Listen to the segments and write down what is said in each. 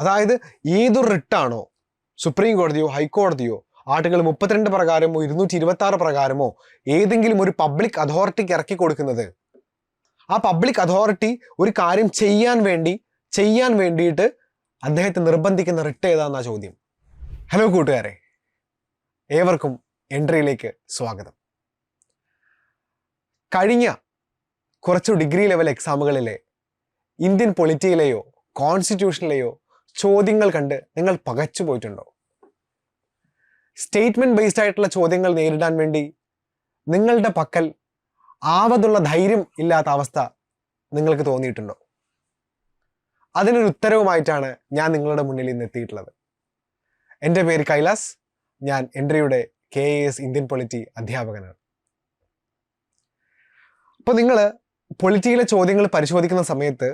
അതായത് ഏതൊരു റിട്ടാണോ supreme കോടതിയോ ഹൈക്കോടതിയോ article മുപ്പത്തിരണ്ട് പ്രകാരമോ ഇരുന്നൂറ്റി ഇരുപത്തി ആറ് പ്രകാരമോ ഏതെങ്കിലും ഒരു പബ്ലിക് അതോറിറ്റിക്ക് ഇറക്കി കൊടുക്കുന്നത്. ആ പബ്ലിക് അതോറിറ്റി ഒരു കാര്യം ചെയ്യാൻ വേണ്ടി ചെയ്യാൻ വേണ്ടിയിട്ട് അദ്ദേഹത്തെ നിർബന്ധിക്കുന്ന റിട്ട് ഏതാന്നാ ചോദ്യം? ഹലോ കൂട്ടുകാരെ ഏവർക്കും എൻട്രിയിലേക്ക് സ്വാഗതം. കഴിഞ്ഞ കുറച്ചു ഡിഗ്രി ലെവൽ എക്സാമുകളിലെ ഇന്ത്യൻ പൊളിറ്റിയിലെയോ കോൺസ്റ്റിറ്റ്യൂഷനിലെയോ ചോദ്യങ്ങൾ കണ്ട് നിങ്ങൾ പകച്ചു പോയിട്ടുണ്ടോ? സ്റ്റേറ്റ്മെന്റ് ബേസ്ഡ് ആയിട്ടുള്ള ചോദ്യങ്ങൾ നേരിടാൻ വേണ്ടി നിങ്ങളുടെ പക്കൽ ആവതുള്ള ധൈര്യം ഇല്ലാത്ത അവസ്ഥ നിങ്ങൾക്ക് തോന്നിയിട്ടുണ്ടോ? അതിനൊരു ഉത്തരവുമായിട്ടാണ് ഞാൻ നിങ്ങളുടെ മുന്നിൽ ഇന്ന് എത്തിയിട്ടുള്ളത്. എന്റെ പേര് കൈലാസ്. ഞാൻ എൻട്രിയുടെ K A S Indian polity അധ്യാപകനാണ്. അപ്പോൾ നിങ്ങൾ പൊളിറ്റിയിലെ ചോദ്യങ്ങൾ പരിശോധിക്കുന്ന സമയത്ത്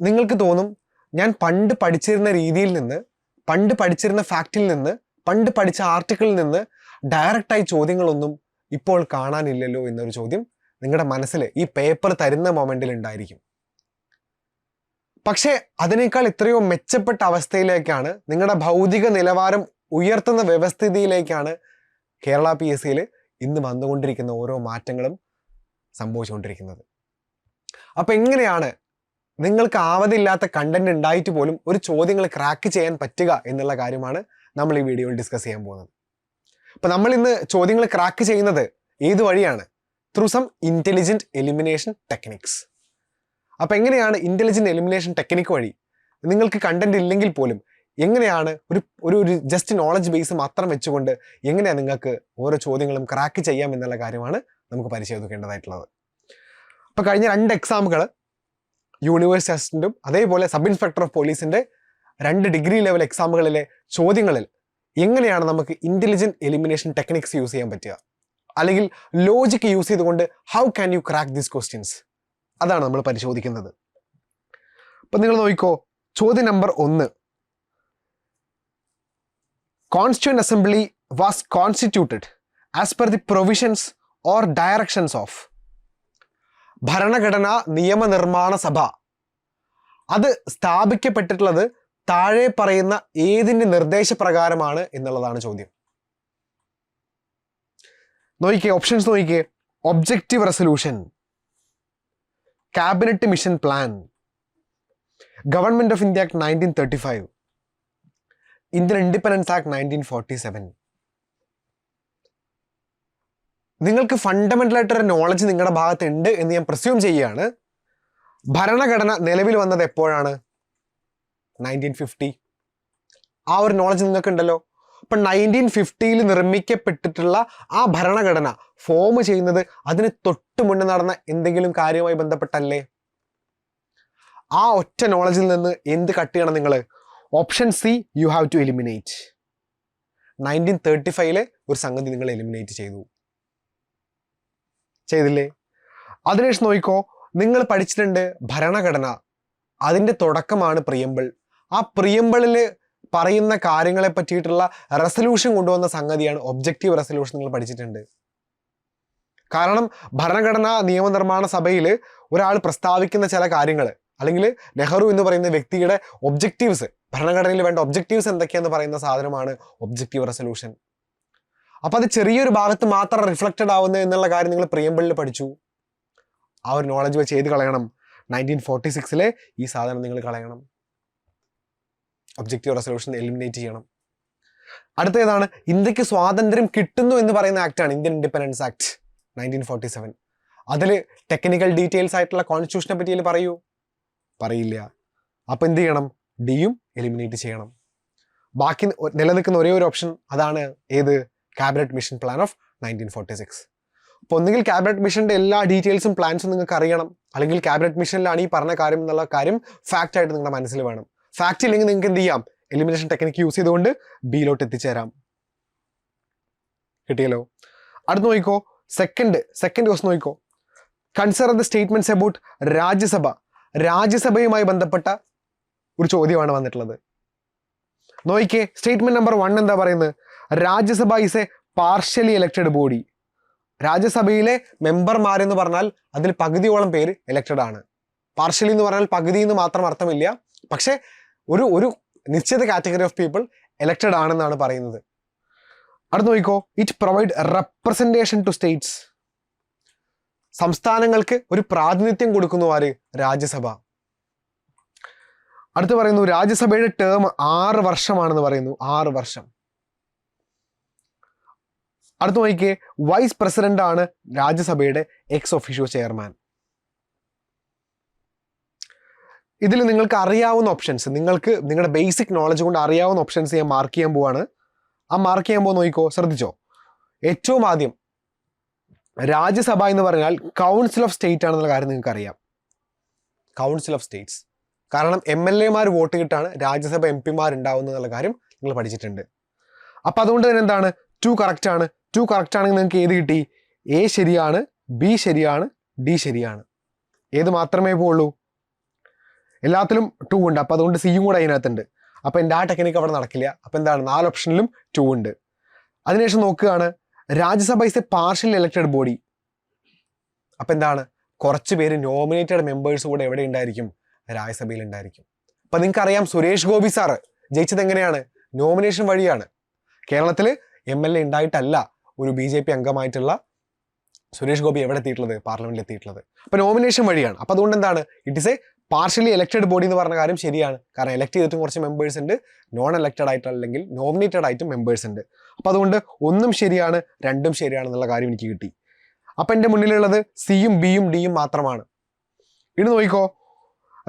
നിങ്ങൾക്ക് തോന്നും ഞാൻ പണ്ട് പഠിച്ചിരുന്ന രീതിയിൽ നിന്ന് പണ്ട് പഠിച്ചിരുന്ന ഫാക്റ്റിൽ നിന്ന് പണ്ട് പഠിച്ച ആർട്ടിക്കിളിൽ നിന്ന് ഡയറക്റ്റായി ചോദ്യങ്ങളൊന്നും ഇപ്പോൾ കാണാനില്ലല്ലോ എന്നൊരു ചോദ്യം നിങ്ങളുടെ മനസ്സിൽ ഈ പേപ്പർ തരുന്ന മൊമെന്റിൽ ഉണ്ടായിരിക്കും. പക്ഷേ അതിനേക്കാൾ എത്രയോ മെച്ചപ്പെട്ട അവസ്ഥയിലേക്കാണ് നിങ്ങളുടെ ഭൗതിക നിലവാരം ഉയർത്തുന്ന വ്യവസ്ഥിതിയിലേക്കാണ് കേരള പി എസ് സിയിൽ ഇന്ന് വന്നുകൊണ്ടിരിക്കുന്ന ഓരോ മാറ്റങ്ങളും സംഭവിച്ചുകൊണ്ടിരിക്കുന്നത്. അപ്പൊ എങ്ങനെയാണ് നിങ്ങൾക്ക് ആവതില്ലാത്ത കണ്ടന്റ് ഉണ്ടായിട്ട് പോലും ഒരു ചോദ്യങ്ങൾ ക്രാക്ക് ചെയ്യാൻ പറ്റുക എന്നുള്ള കാര്യമാണ് നമ്മൾ ഈ വീഡിയോയിൽ ഡിസ്കസ് ചെയ്യാൻ പോകുന്നത്. അപ്പൊ നമ്മൾ ഇന്ന് ചോദ്യങ്ങൾ ക്രാക്ക് ചെയ്യുന്നത് ഏത് വഴിയാണ്? Through some intelligent elimination techniques അപ്പൊ എങ്ങനെയാണ് ഇന്റലിജന്റ് എലിമിനേഷൻ ടെക്നിക്ക് വഴി നിങ്ങൾക്ക് കണ്ടന്റ് ഇല്ലെങ്കിൽ പോലും എങ്ങനെയാണ് ഒരു ഒരു ഒരു ജസ്റ്റ് നോളജ് ബേസ് മാത്രം വെച്ചുകൊണ്ട് എങ്ങനെയാണ് നിങ്ങൾക്ക് ഓരോ ചോദ്യങ്ങളും ക്രാക്ക് ചെയ്യാം എന്നുള്ള കാര്യമാണ് നമുക്ക് പരിശോധിക്കേണ്ടതായിട്ടുള്ളത്. അപ്പൊ കഴിഞ്ഞ രണ്ട് എക്സാമുകൾ യൂണിവേഴ്സ് അസിസ്റ്റന്റും അതേപോലെ സബ് ഇൻസ്പെക്ടർ ഓഫ് പോലീസിന്റെ രണ്ട് ഡിഗ്രി ലെവൽ എക്സാമുകളിലെ ചോദ്യങ്ങളിൽ എങ്ങനെയാണ് നമുക്ക് ഇന്റലിജന്റ് എലിമിനേഷൻ ടെക്നിക്സ് യൂസ് ചെയ്യാൻ പറ്റുക? അല്ലെങ്കിൽ ലോജിക്ക് യൂസ് ചെയ്തുകൊണ്ട് how can you crack these questions അതാണ് നമ്മൾ പരിശോധിക്കുന്നത്. അപ്പം നിങ്ങൾ നോക്കിക്കോ ചോദ്യം നമ്പർ ഒന്ന്. Constituent assembly was constituted as per the provisions or directions of ഭരണഘടനാ നിയമനിർമ്മാണ സഭ. അത് സ്ഥാപിക്കപ്പെട്ടിട്ടുള്ളത് താഴെ പറയുന്ന ഏതിന്റെ നിർദ്ദേശപ്രകാരമാണ് എന്നുള്ളതാണ് ചോദ്യം. നോക്കിക്കേ ഓപ്ഷൻസ് നോക്കിക്കേ. Objective resolution cabinet mission plan government of India act nineteen thirty five Indian independence act nineteen forty seven നിങ്ങൾക്ക് ഫണ്ടമെന്റൽ ആയിട്ടൊരു നോളജ് നിങ്ങളുടെ ഭാഗത്ത് ഉണ്ട് എന്ന് ഞാൻ പ്രസ്യൂം ചെയ്യുകയാണ്. ഭരണഘടന നിലവിൽ വന്നത് എപ്പോഴാണ്? നയന്റീൻ ഫിഫ്റ്റി ആ ഒരു നോളജ് നിങ്ങൾക്ക് ഉണ്ടല്ലോ അപ്പൊ നയന്റീൻ ഫിഫ്റ്റിയിൽ നിർമ്മിക്കപ്പെട്ടിട്ടുള്ള ആ ഭരണഘടന ഫോം ചെയ്യുന്നത് അതിന് തൊട്ട് മുന്നേ നടന്ന എന്തെങ്കിലും കാര്യവുമായി ബന്ധപ്പെട്ടല്ലേ? ആ ഒറ്റ നോളജിൽ നിന്ന് എന്ത് കട്ട് ചെയ്യണം നിങ്ങൾ option C you have to eliminate nineteen thirty ഫൈവിലെ ഒരു സംഗതി നിങ്ങൾ എലിമിനേറ്റ് ചെയ്തു. ചെയ്തില്ലേ? അതിനുശേഷം നോക്കിക്കോ നിങ്ങൾ പഠിച്ചിട്ടുണ്ട് ഭരണഘടന. അതിന്റെ തുടക്കമാണ് പ്രിയമ്പിൾ. ആ പ്രിയമ്പിളിൽ പറയുന്ന കാര്യങ്ങളെ പറ്റിയിട്ടുള്ള റെസൊല്യൂഷൻ കൊണ്ടുവന്ന സംഗതിയാണ് ഒബ്ജക്റ്റീവ് റെസൊല്യൂഷൻ നിങ്ങൾ പഠിച്ചിട്ടുണ്ട്. കാരണം ഭരണഘടനാ നിയമനിർമ്മാണ സഭയിൽ ഒരാൾ പ്രസ്താവിക്കുന്ന ചില കാര്യങ്ങൾ അല്ലെങ്കിൽ നെഹ്റു എന്ന് പറയുന്ന വ്യക്തിയുടെ ഒബ്ജക്റ്റീവ്സ് ഭരണഘടനയിൽ വേണ്ട ഒബ്ജക്റ്റീവ്സ് എന്തൊക്കെയാന്ന് പറയുന്ന സാധനമാണ് ഒബ്ജക്റ്റീവ് റെസൊല്യൂഷൻ അപ്പൊ അത് ചെറിയൊരു ഭാഗത്ത് മാത്രം റിഫ്ലക്റ്റഡ് ആവുന്നത് എന്നുള്ള കാര്യം നിങ്ങൾ പ്രിയമ്പിളിൽ പഠിച്ചു. ആ ഒരു നോളജ് വെച്ച് ഏത് കളയണം? നയന്റീൻ ഫോർട്ടി സിക്സിലെ ഈ സാധനം നിങ്ങൾ കളയണം. ഒബ്ജക്റ്റീവ് റെസൊല്യൂഷൻ എലിമിനേറ്റ് ചെയ്യണം. അടുത്തേതാണ് ഇന്ത്യയ്ക്ക് സ്വാതന്ത്ര്യം കിട്ടുന്നു എന്ന് പറയുന്ന ആക്ടാണ് Indian independence act nineteen forty seven അതിൽ ടെക്നിക്കൽ ഡീറ്റെയിൽസ് ആയിട്ടുള്ള കോൺസ്റ്റിറ്റ്യൂഷനെ പറ്റിയിൽ പറയൂ? പറയില്ല. അപ്പോൾ എന്ത് ചെയ്യണം? ഡിയും എലിമിനേറ്റ് ചെയ്യണം. ബാക്കി നിലനിൽക്കുന്ന ഒരേ ഒരു ഓപ്ഷൻ അതാണ് ഏത്? Cabinet mission plan of nineteen forty six അപ്പോൾ ഒന്നുകിൽ ക്യാബിനറ്റ് മിഷന്റെ എല്ലാ ഡീറ്റെയിൽസും പ്ലാൻസും നിങ്ങൾക്ക് അറിയണം. അല്ലെങ്കിൽ ക്യാബിനറ്റ് മിഷനിലാണ് ഈ പറഞ്ഞ കാര്യം എന്നുള്ള കാര്യം ഫാക്റ്റ് ആയിട്ട് നിങ്ങളുടെ മനസ്സിൽ വേണം. ഫാക്റ്റ് ഇല്ലെങ്കിൽ നിങ്ങൾക്ക് എന്ത് ചെയ്യാം? എലിമിനേഷൻ ടെക്നിക്ക് യൂസ് ചെയ്തുകൊണ്ട് ബിയിലോട്ട് എത്തിച്ചേരാം. കിട്ടിയല്ലോ? അടുത്ത് നോക്കിക്കോ. സെക്കൻഡ് സെക്കൻഡ് ക്വസ്റ്റ് നോക്കിക്കോ. Consider the statements about Rajya Sabha. രാജ്യസഭയുമായി ബന്ധപ്പെട്ട ഒരു ചോദ്യമാണ് വന്നിട്ടുള്ളത്. നോക്കിക്കേ. സ്റ്റേറ്റ്മെന്റ് നമ്പർ വൺ എന്താ പറയുന്നത്? Rajya Sabha is a partially elected body രാജ്യസഭയിലെ മെമ്പർമാരെന്ന് പറഞ്ഞാൽ അതിൽ പകുതിയോളം പേര് ഇലക്റ്റഡ് ആണ്. പാർഷ്യലി എന്ന് പറഞ്ഞാൽ പകുതി എന്ന് മാത്രം അർത്ഥമില്ല. പക്ഷേ ഒരു ഒരു നിശ്ചിത കാറ്റഗറി ഓഫ് പീപ്പിൾ ഇലക്റ്റഡ് ആണെന്നാണ് പറയുന്നത്. അടുത്ത് നോക്കിക്കോ. It provide representation to states സംസ്ഥാനങ്ങൾക്ക് ഒരു പ്രാതിനിധ്യം കൊടുക്കുന്നു ആര്? രാജ്യസഭ. അടുത്ത് പറയുന്നു രാജ്യസഭയുടെ ടേം ആറ് വർഷമാണെന്ന് പറയുന്നു. ആറ് വർഷം. അടുത്ത് നോക്കിയേ വൈസ് പ്രസിഡന്റ് ആണ് രാജ്യസഭയുടെ എക്സ് ഒഫീഷ്യോ ചെയർമാൻ ഇതിൽ നിങ്ങൾക്ക് അറിയാവുന്ന ഓപ്ഷൻസ് നിങ്ങൾക്ക് നിങ്ങളുടെ ബേസിക് നോളജ് കൊണ്ട് അറിയാവുന്ന ഓപ്ഷൻസ് ഞാൻ മാർക്ക് ചെയ്യാൻ പോവാണ്. ആ മാർക്ക് ചെയ്യാൻ പോകുന്ന നോക്കിക്കോ ശ്രദ്ധിച്ചോ? ഏറ്റവും ആദ്യം രാജ്യസഭ എന്ന് പറഞ്ഞാൽ കൗൺസിൽ ഓഫ് സ്റ്റേറ്റ് ആണെന്നുള്ള കാര്യം നിങ്ങൾക്ക് അറിയാം. കൗൺസിൽ ഓഫ് സ്റ്റേറ്റ്സ് കാരണം എം എൽ എമാർ വോട്ട് കിട്ടാണ് രാജ്യസഭ എം പിമാർ ഉണ്ടാവുന്നതെന്നുള്ള കാര്യം നിങ്ങൾ പഠിച്ചിട്ടുണ്ട്. അപ്പം അതുകൊണ്ട് തന്നെ എന്താണ്? ടു കറക്റ്റ് ആണ്. ടു കറക്റ്റ് ആണെങ്കിൽ നിങ്ങൾക്ക് ഏത് കിട്ടി? എ ശരിയാണ് ബി ശരിയാണ് ഡി ശരിയാണ്. ഏത് മാത്രമേ പോവുള്ളൂ? എല്ലാത്തിലും ടു ഉണ്ട്. അപ്പം അതുകൊണ്ട് സിയും കൂടെ അതിനകത്തുണ്ട്. അപ്പം എന്റെ ആ ടെക്നിക്ക് അവിടെ നടക്കില്ല. അപ്പോൾ എന്താണ്? നാല് ഓപ്ഷനിലും ടു ഉണ്ട്. അതിനുശേഷം നോക്കുകയാണ്. Rajya Sabha is a partial elected body അപ്പോൾ എന്താണ്? കുറച്ച് പേര് നോമിനേറ്റഡ് മെമ്പേഴ്സ് കൂടെ എവിടെ ഉണ്ടായിരിക്കും? രാജ്യസഭയിൽ ഉണ്ടായിരിക്കും. അപ്പം നിങ്ങൾക്കറിയാം സുരേഷ് ഗോപി സാറ് ജയിച്ചത് എങ്ങനെയാണ്? നോമിനേഷൻ വഴിയാണ്. കേരളത്തിൽ എം എൽ എ ഉണ്ടായിട്ടല്ല. ഒരു ബി ജെ പി അംഗമായിട്ടുള്ള സുരേഷ് ഗോപി എവിടെ എത്തിയിട്ടുള്ളത്? പാർലമെന്റിൽ എത്തിയിട്ടുള്ളത്. അപ്പോൾ നോമിനേഷൻ വഴിയാണ്. അപ്പോൾ അതുകൊണ്ട് എന്താണ്? It is a partially elected body എന്ന് പറഞ്ഞ കാര്യം ശരിയാണ്. കാരണം ഇലക്ട് ചെയ്തിട്ടും കുറച്ച് മെമ്പേഴ്സ് ഉണ്ട്. നോൺ ഇലക്റ്റഡ് ആയിട്ട് അല്ലെങ്കിൽ നോമിനേറ്റഡ് ആയിട്ടും മെമ്പേഴ്സ് ഉണ്ട്. അപ്പോൾ അതുകൊണ്ട് ഒന്നും ശരിയാണ് രണ്ടും ശരിയാണെന്നുള്ള കാര്യം എനിക്ക് കിട്ടി. അപ്പം എന്റെ മുന്നിലുള്ളത് സിയും ബിയും ഡിയും മാത്രമാണ്. ഇനി നോക്കിക്കോ.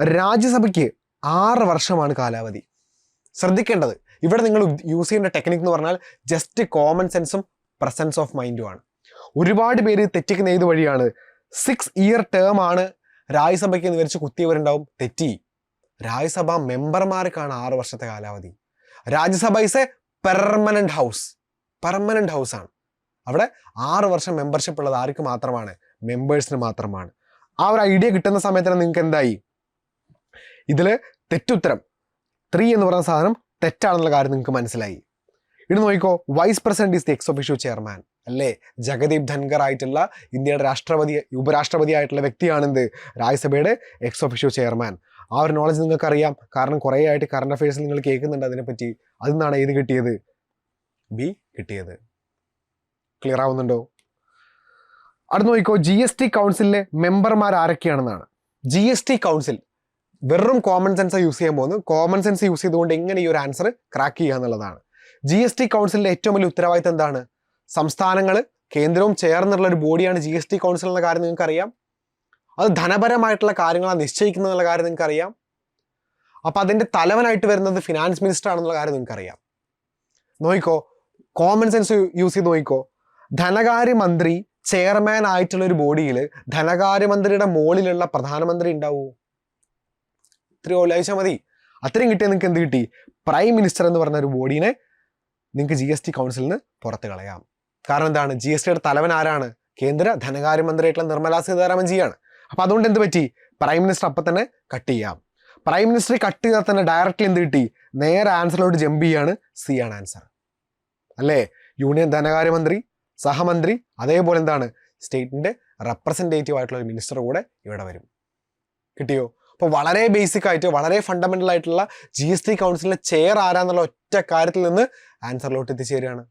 രാജ്യസഭയ്ക്ക് ആറ് വർഷമാണ് കാലാവധി. ശ്രദ്ധിക്കേണ്ടത്. ഇവിടെ നിങ്ങൾ യൂസ് ചെയ്യേണ്ട ടെക്നിക് എന്ന് പറഞ്ഞാൽ ജസ്റ്റ് കോമൺ സെൻസും പ്രസൻസ് ഓഫ് മൈൻഡുമാണ് ഒരുപാട് പേര് തെറ്റിക്കുന്ന ഏത് വഴിയാണ്? സിക്സ് ഇയർ ടേം ആണ് രാജ്യസഭയ്ക്ക് എന്ന് വിവരിച്ച് കുത്തിയവരുണ്ടാവും തെറ്റി. രാജ്യസഭ മെമ്പർമാർക്കാണ് ആറ് വർഷത്തെ കാലാവധി. Rajya Sabha is a permanent house permanent house ആണ്. അവിടെ ആറ് വർഷം മെമ്പർഷിപ്പ് ഉള്ളത് ആർക്ക് മാത്രമാണ്? മെമ്പേഴ്സിന് മാത്രമാണ്. ആ ഒരു ഐഡിയ കിട്ടുന്ന സമയത്തിന് നിങ്ങൾക്ക് എന്തായി? ഇതിൽ തെറ്റുത്തരം ത്രീ എന്ന് പറയുന്ന സാധനം തെറ്റാണെന്നുള്ള കാര്യം നിങ്ങൾക്ക് മനസ്സിലായി. ഇത് നോക്കിക്കോ vice president is the ex officio chairman അല്ലേ? ജഗദീപ് ധൻഖർ ആയിട്ടുള്ള ഇന്ത്യയുടെ രാഷ്ട്രപതി ഉപരാഷ്ട്രപതി ആയിട്ടുള്ള വ്യക്തിയാണെന്ത്? രാജ്യസഭയുടെ എക്സ് ഒഫീഷ്യോ ചെയർമാൻ ആ ഒരു നോളജ് നിങ്ങൾക്കറിയാം. കാരണം കുറേ ആയിട്ട് കറണ്ട് അഫയേഴ്സിൽ നിങ്ങൾ കേൾക്കുന്നുണ്ട് അതിനെപ്പറ്റി. അതിൽ നിന്നാണ് ഏത് കിട്ടിയത്? ബി കിട്ടിയത്. ക്ലിയർ ആവുന്നുണ്ടോ? അടുത്ത് നോക്കിക്കോ ജി എസ് ടി കൗൺസിലിലെ മെമ്പർമാർ ആരൊക്കെയാണെന്നാണ്. ജി എസ് ടി കൗൺസിൽ വെറും കോമൺ സെൻസ് യൂസ് ചെയ്യാൻ പോകുന്നത് കോമൺ സെൻസ് യൂസ് ചെയ്തുകൊണ്ട് എങ്ങനെ ഈ ഒരു ആൻസർ ക്രാക്ക് ചെയ്യുക എന്നുള്ളതാണ്. ജി എസ് ടി കൗൺസിലിന്റെ ഏറ്റവും വലിയ ഉത്തരവാദിത്തം എന്താണ്? സംസ്ഥാനങ്ങൾ കേന്ദ്രവും ചേർന്നുള്ള ഒരു ബോഡിയാണ് ജി എസ് ടി കൗൺസിൽ എന്ന കാര്യം നിങ്ങൾക്കറിയാം. അത് ധനപരമായിട്ടുള്ള കാര്യങ്ങളാണ് നിശ്ചയിക്കുന്നത് എന്നുള്ള കാര്യം നിങ്ങൾക്കറിയാം. അപ്പോൾ അതിന്റെ തലവനായിട്ട് വരുന്നത് ഫിനാൻസ് മിനിസ്റ്റർ ആണെന്നുള്ള കാര്യം നിങ്ങൾക്കറിയാം. നോയിക്കോ കോമൺ സെൻസ് യൂസ് ചെയ്ത് നോക്കിക്കോ. ധനകാര്യമന്ത്രി ചെയർമാൻ ആയിട്ടുള്ള ഒരു ബോഡിയിൽ ധനകാര്യമന്ത്രിയുടെ മുകളിലുള്ള പ്രധാനമന്ത്രി ഉണ്ടാവൂ? ഇത്രയോ ആലോചിച്ചാൽ മതി. അത്രയും കിട്ടിയാൽ നിങ്ങൾക്ക് എന്ത് കിട്ടി? പ്രൈം മിനിസ്റ്റർ എന്ന് പറഞ്ഞ ഒരു ബോഡീനെ നിങ്ങൾക്ക് ജി എസ് ടി കൗൺസിലിൽ നിന്ന് പുറത്ത് കളയാം. കാരണം എന്താണ്? ജി എസ് ടിയുടെ തലവൻ ആരാണ്? കേന്ദ്ര ധനകാര്യമന്ത്രിയായിട്ടുള്ള നിർമ്മലാ സീതാരാമൻ ജിയാണ്. അപ്പോൾ അതുകൊണ്ട് എന്ത് പറ്റി? പ്രൈം മിനിസ്റ്റർ അപ്പം തന്നെ കട്ട് ചെയ്യാം. പ്രൈം മിനിസ്റ്റർ കട്ട് ചെയ്താൽ തന്നെ ഡയറക്റ്റ്ലി എന്ത് കിട്ടി? നേരെ ആൻസറിലോട്ട് ജമ്പ് ചെയ്യാണ് സി ആണ് ആൻസർ അല്ലേ? യൂണിയൻ ധനകാര്യമന്ത്രി സഹമന്ത്രി അതേപോലെ എന്താണ്? സ്റ്റേറ്റിന്റെ റെപ്രസെന്റേറ്റീവ് ആയിട്ടുള്ള ഒരു മിനിസ്റ്റർ കൂടെ ഇവിടെ വരും. കിട്ടിയോ? അപ്പോൾ വളരെ ബേസിക് ആയിട്ട് വളരെ ഫണ്ടമെന്റൽ ആയിട്ടുള്ള ജി എസ് ടി കൗൺസിലിലെ ചെയർ ആരാന്നുള്ള ഒറ്റ കാര്യത്തിൽ നിന്ന് ആൻസറിലോട്ട് എത്തിച്ചേരുകയാണ്.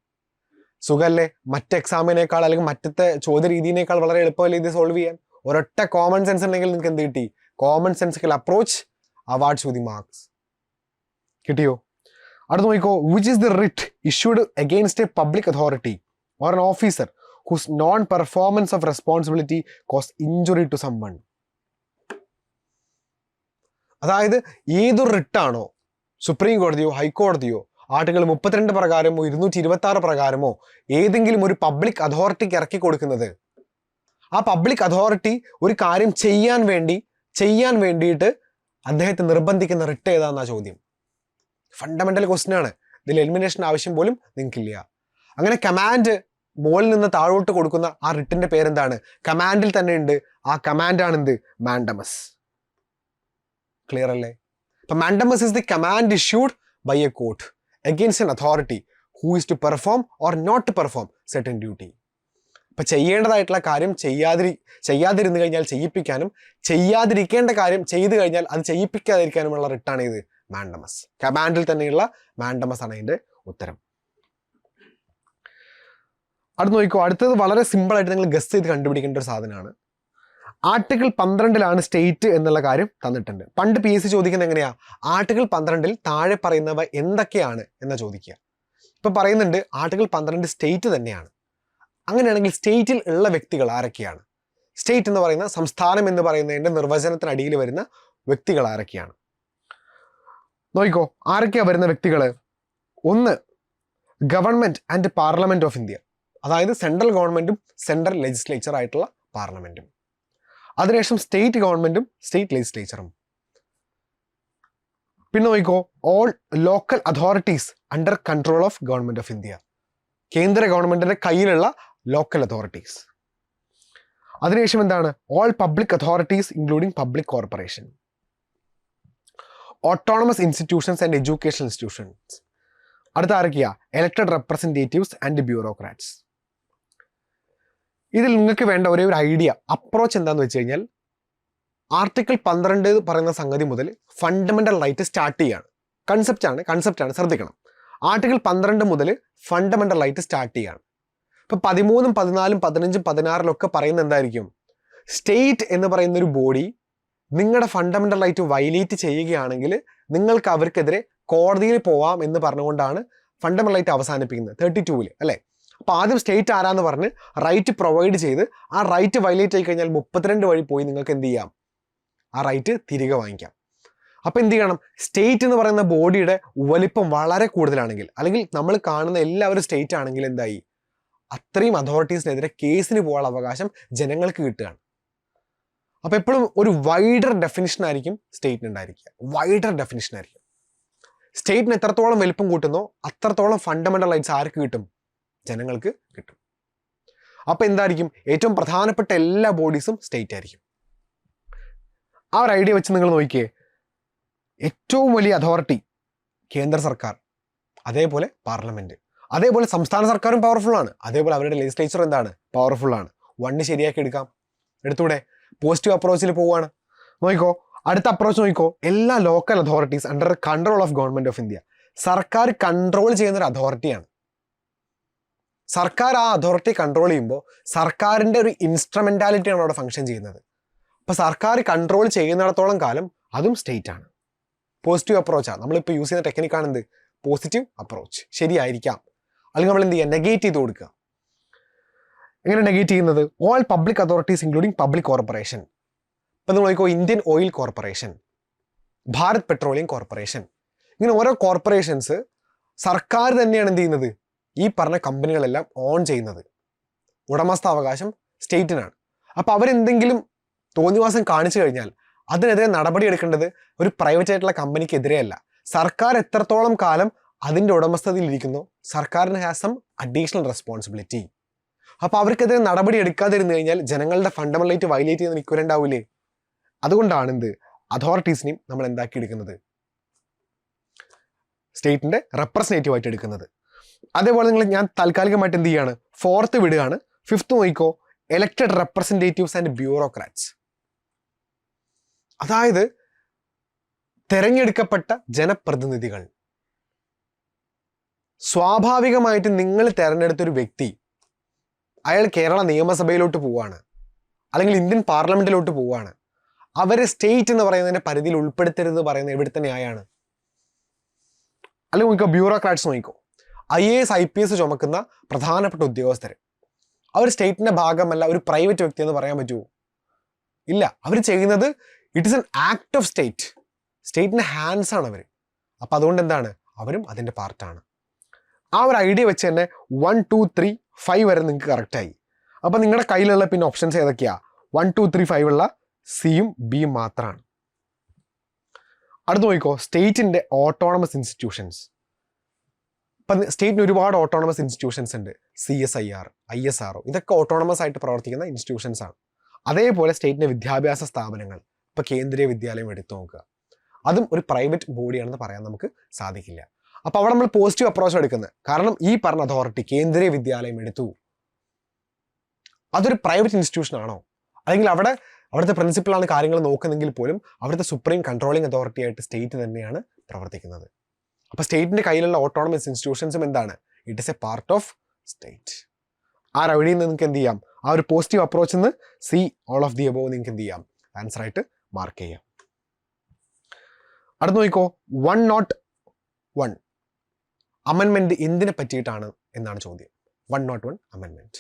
സുഖല്ലേ? മറ്റ് എക്സാമിനേക്കാൾ അല്ലെങ്കിൽ മറ്റത്തെ ചോദ്യ രീതിയിനേക്കാൾ വളരെ എളുപ്പമല്ലേ ഇത് സോൾവ് ചെയ്യാൻ. ഒരൊറ്റ കോമൺ സെൻസ് ഉണ്ടെങ്കിൽ നിങ്ങൾക്ക് എന്ത് കിട്ടി? Common sensical approach awards with marks കിട്ടിയോ? അടുത്ത് നോക്കിക്കോ which is the writ issued against a public authority or an officer whose non performance of responsibility cause injury to some അതായത് ഏതൊരു റിട്ടാണോ സുപ്രീം കോടതിയോ ഹൈക്കോടതിയോ ആർട്ടിക്കിൾ മുപ്പത്തിരണ്ട് പ്രകാരമോ ഇരുന്നൂറ്റി ഇരുപത്തി ആറ് പ്രകാരമോ ഏതെങ്കിലും ഒരു പബ്ലിക് അതോറിറ്റിക്ക് ഇറക്കി കൊടുക്കുന്നത്. ആ പബ്ലിക് അതോറിറ്റി ഒരു കാര്യം ചെയ്യാൻ വേണ്ടി ചെയ്യാൻ വേണ്ടിയിട്ട് അദ്ദേഹത്തെ നിർബന്ധിക്കുന്ന റിട്ട് ഏതാന്നാ ചോദ്യം? ഫണ്ടമെന്റൽ ക്വസ്റ്റ്യൻ ആണ്. ഇതിൽ എലിമിനേഷൻ ആവശ്യം പോലും നിങ്ങൾക്കില്ല. അങ്ങനെ കമാൻഡ് മുകളിൽ നിന്ന് താഴോട്ട് കൊടുക്കുന്ന ആ റിട്ടിന്റെ പേരെന്താണ്? കമാൻഡിൽ തന്നെ ഉണ്ട്. ആ കമാൻഡാണ് എന്ത് മാൻഡമസ് ക്ലിയർ അല്ലേ? ഇപ്പം mandamus is the command issued by a court against an authority who is to perform or not to perform certain duty അപ്പം ചെയ്യേണ്ടതായിട്ടുള്ള കാര്യം ചെയ്യാതിരി ചെയ്യാതിരുന്നു കഴിഞ്ഞാൽ ചെയ്യിപ്പിക്കാനും ചെയ്യാതിരിക്കേണ്ട കാര്യം ചെയ്തു കഴിഞ്ഞാൽ അത് ചെയ്യിപ്പിക്കാതിരിക്കാനുമുള്ള റിട്ടാണ് ഇത് മാൻഡമസ് കമാൻഡിൽ തന്നെയുള്ള മാൻഡമസ് ആണ് അതിന്റെ ഉത്തരം. അടുത്ത് നോക്കിക്കോ അടുത്തത് വളരെ സിമ്പിളായിട്ട് നിങ്ങൾ ഗസ് ചെയ്ത് കണ്ടുപിടിക്കേണ്ട ഒരു സാധനമാണ്. ആർട്ടിക്കിൾ പന്ത്രണ്ടിലാണ് സ്റ്റേറ്റ് എന്നുള്ള കാര്യം തന്നിട്ടുണ്ട്. പണ്ട് പി എസ് സി ചോദിക്കുന്നത് എങ്ങനെയാ? ആർട്ടിക്കിൾ പന്ത്രണ്ടിൽ താഴെ പറയുന്നവ എന്തൊക്കെയാണ് എന്ന് ചോദിക്കുക. ഇപ്പൊ പറയുന്നുണ്ട് ആർട്ടിക്കിൾ പന്ത്രണ്ട് സ്റ്റേറ്റ് തന്നെയാണ്. അങ്ങനെയാണെങ്കിൽ സ്റ്റേറ്റിൽ ഉള്ള വ്യക്തികൾ ആരൊക്കെയാണ്? സ്റ്റേറ്റ് എന്ന് പറയുന്ന സംസ്ഥാനം എന്ന് പറയുന്നതിന്റെ നിർവചനത്തിനടിയിൽ വരുന്ന വ്യക്തികൾ ആരൊക്കെയാണ്? നോക്കിക്കോ ആരൊക്കെയാ വരുന്ന വ്യക്തികൾ ഒന്ന് government and parliament of India. അതായത് സെൻട്രൽ ഗവൺമെന്റും സെൻട്രൽ ലെജിസ്ലേച്ചർ ആയിട്ടുള്ള പാർലമെന്റും അതിനുശേഷം സ്റ്റേറ്റ് ഗവൺമെന്റും സ്റ്റേറ്റ് ലെജിസ്ലേച്ചറും പിന്നെ നോക്കിക്കോ all local authorities under control of government of India കേന്ദ്ര ഗവൺമെന്റിന്റെ കയ്യിലുള്ള ലോക്കൽ അതോറിറ്റീസ് അതിനുശേഷം എന്താണ്? All public authorities including public corporation autonomous institutions and education institutions അടുത്ത ആരൊക്കെയാ? എലക്ടഡ് റെപ്രസെന്റേറ്റീവ്സ് ആൻഡ് ബ്യൂറോക്രാറ്റ്സ് ഇതിൽ നിങ്ങൾക്ക് വേണ്ട ഒരേ ഒരു ഐഡിയ അപ്രോച്ച് എന്താണെന്ന് വെച്ച് കഴിഞ്ഞാൽ ആർട്ടിക്കിൾ പന്ത്രണ്ട് പറയുന്ന സംഗതി മുതൽ ഫണ്ടമെന്റൽ റൈറ്റ് സ്റ്റാർട്ട് ചെയ്യാണ്. കൺസെപ്റ്റ് ആണ് ശ്രദ്ധിക്കണം. ആർട്ടിക്കിൾ പന്ത്രണ്ട് മുതൽ ഫണ്ടമെന്റൽ റൈറ്റ് സ്റ്റാർട്ട് ചെയ്യാണ്. ഇപ്പൊ പതിമൂന്നും പതിനാലും പതിനഞ്ചും പതിനാറിലും ഒക്കെ പറയുന്നത് എന്തായിരിക്കും? സ്റ്റേറ്റ് എന്ന് പറയുന്ന ഒരു ബോഡി നിങ്ങളുടെ ഫണ്ടമെന്റൽ റൈറ്റ് വയലേറ്റ് ചെയ്യുകയാണെങ്കിൽ നിങ്ങൾക്ക് അവർക്കെതിരെ കോടതിയിൽ പോവാം എന്ന് പറഞ്ഞുകൊണ്ടാണ് ഫണ്ടമെന്റൽ റൈറ്റ് അവസാനിപ്പിക്കുന്നത്. തേർട്ടി ടൂവിൽ അല്ലേ? അപ്പൊ ആദ്യം സ്റ്റേറ്റ് ആരാന്ന് പറഞ്ഞ് റൈറ്റ് പ്രൊവൈഡ് ചെയ്ത് ആ റൈറ്റ് വയലേറ്റ് ആയി കഴിഞ്ഞാൽ മുപ്പത്തിരണ്ട് വഴി പോയി നിങ്ങൾക്ക് എന്ത് ചെയ്യാം? ആ റൈറ്റ് തിരികെ വാങ്ങിക്കാം. അപ്പോൾ എന്ത് ചെയ്യണം? സ്റ്റേറ്റ് എന്ന് പറയുന്ന ബോഡിയുടെ വലിപ്പം വളരെ കൂടുതലാണെങ്കിൽ അല്ലെങ്കിൽ നമ്മൾ കാണുന്ന എല്ലാവരും സ്റ്റേറ്റ് ആണെങ്കിൽ എന്തായി? അത്രയും അതോറിറ്റീസിനെതിരെ കേസിന് പോകാനുള്ള അവകാശം ജനങ്ങൾക്ക് കിട്ടുകയാണ്. അപ്പോൾ എപ്പോഴും ഒരു വൈഡർ ഡെഫിനിഷൻ ആയിരിക്കും സ്റ്റേറ്റിന് ഉണ്ടായിരിക്കുക. വൈഡർ ഡെഫിനിഷൻ ആയിരിക്കും. സ്റ്റേറ്റിന് എത്രത്തോളം വലിപ്പം കൂട്ടുന്നോ അത്രത്തോളം ഫണ്ടമെന്റൽ റൈറ്റ്സ് ആർക്ക് കിട്ടും? ജനങ്ങൾക്ക് കിട്ടും. അപ്പൊ എന്തായിരിക്കും? ഏറ്റവും പ്രധാനപ്പെട്ട എല്ലാ ബോഡീസും സ്റ്റേറ്റ് ആയിരിക്കും. ആ ഒരു ഐഡിയ വെച്ച് നിങ്ങൾ നോക്കിയേ. ഏറ്റവും വലിയ അതോറിറ്റി കേന്ദ്ര സർക്കാർ അതേപോലെ പാർലമെന്റ് അതേപോലെ സംസ്ഥാന സർക്കാരും പവർഫുൾ ആണ്. അതേപോലെ അവരുടെ ലെജിസ്ലേച്ചർ എന്താണ്? പവർഫുൾ ആണ്. വണ്ണ് ശരിയാക്കി എടുക്കാം. എടുത്തൂടെ? പോസിറ്റീവ് അപ്രോച്ചിൽ പോവുകയാണ് നോക്കിക്കോ. അടുത്ത അപ്രോച്ച് നോക്കിക്കോ. എല്ലാ local authorities under control of government of India സർക്കാർ കൺട്രോൾ ചെയ്യുന്ന ഒരു അതോറിറ്റിയാണ് സർക്കാർ ആ അതോറിറ്റി കൺട്രോൾ ചെയ്യുമ്പോൾ സർക്കാരിന്റെ ഒരു ഇൻസ്ട്രുമെന്റാലിറ്റിയാണ് അവിടെ ഫങ്ഷൻ ചെയ്യുന്നത്. അപ്പോൾ സർക്കാർ കൺട്രോൾ ചെയ്യുന്നിടത്തോളം കാലം അതും സ്റ്റേറ്റ് ആണ്. പോസിറ്റീവ് അപ്രോച്ചാണ് നമ്മളിപ്പോൾ യൂസ് ചെയ്യുന്ന ടെക്നിക്കാണ് എന്ത്? പോസിറ്റീവ് അപ്രോച്ച് ശരിയായിരിക്കാം. അല്ലെങ്കിൽ നമ്മൾ എന്ത് ചെയ്യുക നെഗേറ്റ് ചെയ്ത് കൊടുക്കുക. എങ്ങനെ നെഗേറ്റ് ചെയ്യുന്നത്? All public authorities including public corporation ഇപ്പം നമ്മൾ നോക്കിക്കോ Indian oil corporation Bharat petroleum corporation ഇങ്ങനെ ഓരോ കോർപ്പറേഷൻസ് സർക്കാർ തന്നെയാണ് എന്ത് ചെയ്യുന്നത്? ഈ പറഞ്ഞ കമ്പനികളെല്ലാം ഓൺ ചെയ്യുന്നത്. ഉടമസ്ഥാവകാശം സ്റ്റേറ്റിനാണ്. അപ്പോൾ അവരെന്തെങ്കിലും തോന്നിവാസം കാണിച്ചു കഴിഞ്ഞാൽ അതിനെതിരെ നടപടി എടുക്കേണ്ടത് ഒരു പ്രൈവറ്റ് ആയിട്ടുള്ള കമ്പനിക്കെതിരെയല്ല സർക്കാർ എത്രത്തോളം കാലം അതിന്റെ ഉടമസ്ഥതയിൽ ഇരിക്കുന്നു സർക്കാരിന് ഹാസ് സം അഡീഷണൽ റെസ്പോൺസിബിലിറ്റി അപ്പോൾ അവർക്കെതിരെ നടപടി എടുക്കാതിരുന്നു കഴിഞ്ഞാൽ ജനങ്ങളുടെ ഫണ്ടമെന്റൽ റൈറ്റ് വയലേറ്റ് ചെയ്യുന്ന നിൽക്കുന്നുണ്ടാവില്ലേ അതുകൊണ്ടാണ് എന്ത്? അതോറിറ്റീസിനെയും നമ്മൾ എന്താക്കി എടുക്കുന്നത് സ്റ്റേറ്റിന്റെ റെപ്രസെന്റേറ്റീവ് ആയിട്ട് എടുക്കുന്നത്. അതേപോലെ നിങ്ങൾ ഞാൻ താൽക്കാലികമായിട്ട് എന്ത് ചെയ്യാണ്? ഫോർത്ത് വിടുകയാണ്. ഫിഫ്ത്ത് നോക്കിക്കോ. എലക്റ്റഡ് റെപ്രസെന്റേറ്റീവ്സ് ആൻഡ് ബ്യൂറോക്രാറ്റ്സ് അതായത് തെരഞ്ഞെടുക്കപ്പെട്ട ജനപ്രതിനിധികൾ. സ്വാഭാവികമായിട്ട് നിങ്ങൾ തിരഞ്ഞെടുത്തൊരു വ്യക്തി അയാൾ കേരള നിയമസഭയിലോട്ട് പോവുകയാണ്. അല്ലെങ്കിൽ ഇന്ത്യൻ പാർലമെന്റിലോട്ട് പോവുകയാണ്. അവരെ സ്റ്റേറ്റ് എന്ന് പറയുന്നതിന്റെ പരിധിയിൽ ഉൾപ്പെടുത്തരുത് പറയുന്നത് എവിടെ ന്യായമാണ് അല്ലെങ്കിൽ നോക്കിക്കോ ബ്യൂറോക്രാറ്റ്സ് നോക്കിക്കോ. I A S I P S ചുമക്കുന്ന പ്രധാനപ്പെട്ട ഉദ്യോഗസ്ഥർ അവർ സ്റ്റേറ്റിന്റെ ഭാഗമല്ല ഒരു പ്രൈവറ്റ് വ്യക്തി എന്ന് പറയാൻ പറ്റുമോ ഇല്ല. അവർ ചെയ്യുന്നത് it is an act of state സ്റ്റേറ്റിന്റെ ഹാൻഡ്സ് ആണ് അവർ അപ്പം അതുകൊണ്ട് എന്താണ്? അവരും അതിന്റെ പാർട്ടാണ് ആ ഒരു ഐഡിയ വെച്ച് തന്നെ വൺ ടു ത്രീ ഫൈവ് വരെ നിങ്ങൾക്ക് കറക്റ്റായി അപ്പം നിങ്ങളുടെ കയ്യിലുള്ള പിന്നെ ഓപ്ഷൻസ് ഏതൊക്കെയാണ് വൺ ടു ത്രീ ഫൈവ് ഉള്ള സിയും ബിയും മാത്രമാണ് അടുത്ത് നോക്കിക്കോ. സ്റ്റേറ്റിന്റെ ഓട്ടോണമസ് ഇൻസ്റ്റിറ്റ്യൂഷൻസ് ഇപ്പം സ്റ്റേറ്റിന് ഒരുപാട് ഓട്ടോണമസ് ഇൻസ്റ്റിറ്റ്യൂഷൻസ് ഉണ്ട്. C S I R I S R O ഇതൊക്കെ ഓട്ടോണമസ് ആയിട്ട് പ്രവർത്തിക്കുന്ന ഇൻസ്റ്റിറ്റ്യൂഷൻസ് ആണ്. അതേപോലെ സ്റ്റേറ്റിന്റെ വിദ്യാഭ്യാസ സ്ഥാപനങ്ങൾ ഇപ്പോൾ കേന്ദ്രീയ വിദ്യാലയം എടുത്തു നോക്കുക. അതും ഒരു പ്രൈവറ്റ് ബോഡിയാണെന്ന് പറയാൻ നമുക്ക് സാധിക്കില്ല. അപ്പോൾ അവിടെ നമ്മൾ പോസിറ്റീവ് അപ്രോച്ച് എടുക്കുന്നത്. കാരണം ഈ പറഞ്ഞ അതോറിറ്റി കേന്ദ്രീയ വിദ്യാലയം എടുത്തു. അതൊരു പ്രൈവറ്റ് ഇൻസ്റ്റിറ്റ്യൂഷൻ ആണോ? അല്ലെങ്കിൽ അവിടെ അവിടുത്തെ പ്രിൻസിപ്പളാണ് കാര്യങ്ങൾ നോക്കുന്നതെങ്കിൽ പോലും അവിടുത്തെ സുപ്രീം കൺട്രോളിംഗ് അതോറിറ്റി ആയിട്ട് സ്റ്റേറ്റ് തന്നെയാണ് പ്രവർത്തിക്കുന്നത്. അപ്പോൾ സ്റ്റേറ്റിന്റെ കയ്യിലുള്ള ഓട്ടോണമസ് ഇൻസ്റ്റിറ്റ്യൂഷൻസും എന്താണ്? It is a part of state ആ റവഡിയിൽ നിന്ന് നിങ്ങൾക്ക് എന്ത് ചെയ്യാം? ആ ഒരു പോസിറ്റീവ് അപ്രോച്ച് നിന്ന് C all of the above നിങ്ങൾക്ക് എന്ത് ചെയ്യാം? ആൻസർ ആയിട്ട് മാർക്ക് ചെയ്യാം. അടുത്ത് നോക്കിക്കോ. വൺ നോട്ട് വൺ അമെൻമെന്റ് എന്തിനെ പറ്റിയിട്ടാണ് എന്നാണ് ചോദ്യം. വൺ നോട്ട് വൺ അമെൻമെന്റ്